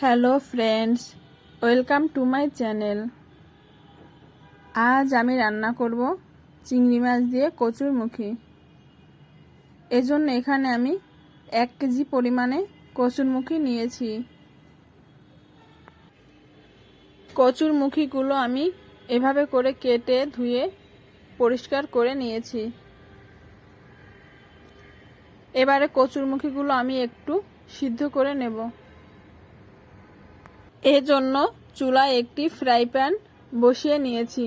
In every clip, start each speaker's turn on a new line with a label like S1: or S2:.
S1: Hello friends, welcome to my channel. আজ আমি রান্না করব চিংড়ি মাছ দিয়ে কচুরমুখী এজন্য এখানে আমি এক কেজি পরিমাণে কচুরমুখী নিয়েছি। কচুরমুখীগুলো আমি এভাবে করে কেটে ধুয়ে পরিষ্কার করে নিয়েছি। এবারে কচুরমুখীগুলো আমি একটু সিদ্ধ করে নেব। এজন্য চুলায় একটি ফ্রাই প্যান বসিয়ে নিয়েছি।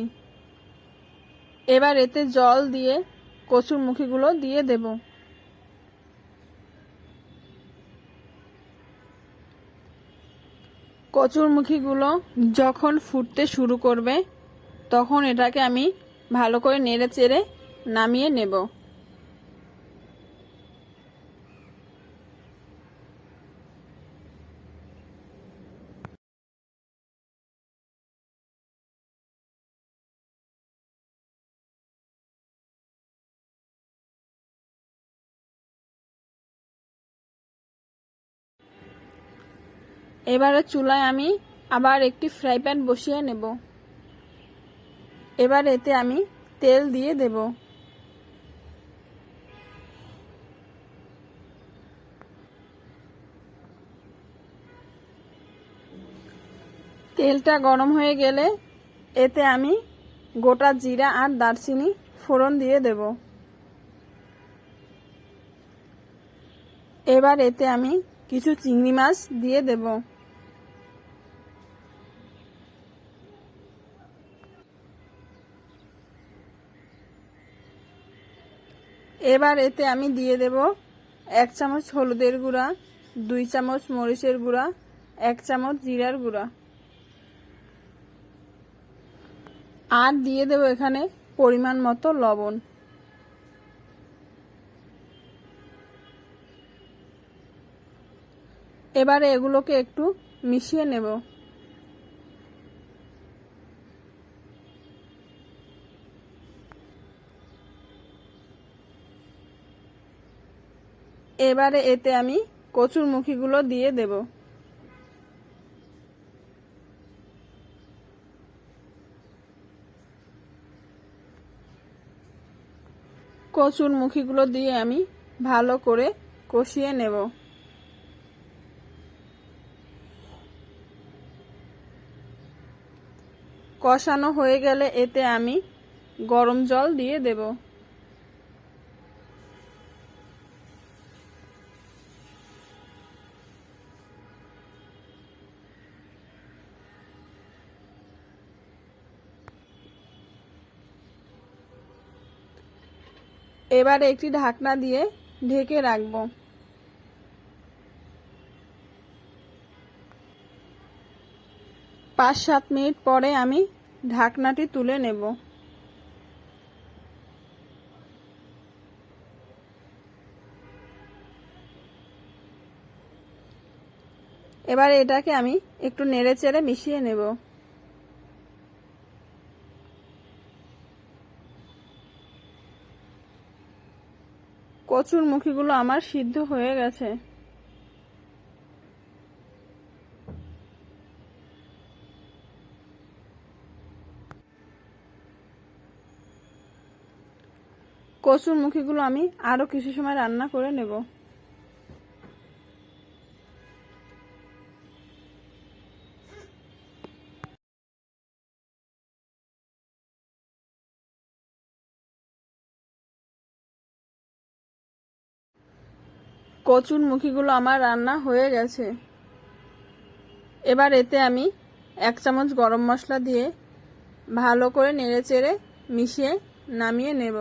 S1: এবার এতে জল দিয়ে কচুর মুখিগুলো দিয়ে দেব। কচুর মুখিগুলো যখন ফুটতে শুরু করবে, তখন এটাকে আমি ভালো করে নেড়ে চেড়ে নামিয়ে নেব। এবারে চুলায় আমি আবার একটি ফ্রাই প্যান বসিয়ে নেব। এবার এতে আমি তেল দিয়ে দেব। তেলটা গরম হয়ে গেলে এতে আমি গোটা জিরা আর দারচিনি ফোড়ন দিয়ে দেব। এবার এতে আমি কিছু চিংড়ি মাছ দিয়ে দেব। এবার এতে আমি দিয়ে দেব এক চামচ হলুদের গুঁড়া, দুই চামচ মরিচের গুঁড়া, এক চামচ জিরার গুঁড়া। আর দিয়ে দেব এখানে পরিমাণ মতো লবণ। এবারে এগুলোকে একটু মিশিয়ে নেব। এবারে এতে আমি কচুর মুখিগুলো দিয়ে দেব। কচুর মুখিগুলো দিয়ে আমি ভালো করে কষিয়ে নেব। কষানো হয়ে গেলে এতে আমি গরম জল দিয়ে দেব। এবার একটি ঢাকনা দিয়ে ঢেকে রাখব। পাঁচ সাত মিনিট পরে আমি ঢাকনাটি তুলে নেব। এবার এটাকে আমি একটু নেড়ে চেড়ে মিশিয়ে নেব। কচুর মুখিগুলো আমার সিদ্ধ হয়ে গেছে। কচুর মুখিগুলো আমি আরও কিছু সময় রান্না করে নেব। কচুর মুখিগুলো আমার রান্না হয়ে গেছে। এবার এতে আমি এক চামচ গরম মশলা দিয়ে ভালো করে নেড়ে চেড়ে মিশিয়ে নামিয়ে নেব।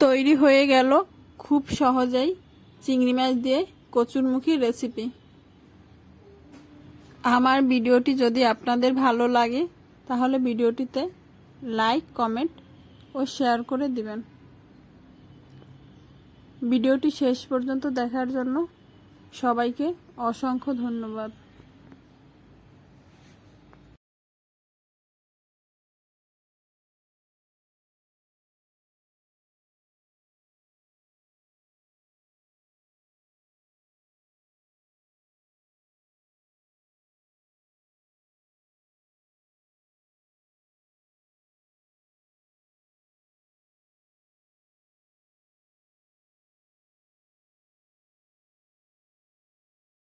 S1: তৈরি হয়ে গেল খুব সহজেই চিংড়ি মাছ দিয়ে কচুরমুখী রেসিপি আমার ভিডিওটি যদি আপনাদের ভালো লাগে, তাহলে ভিডিওটিতে লাইক কমেন্ট ও শেয়ার করে দিবেন। ভিডিওটি শেষ পর্যন্ত দেখার জন্য সবাইকে অসংখ্য ধন্যবাদ।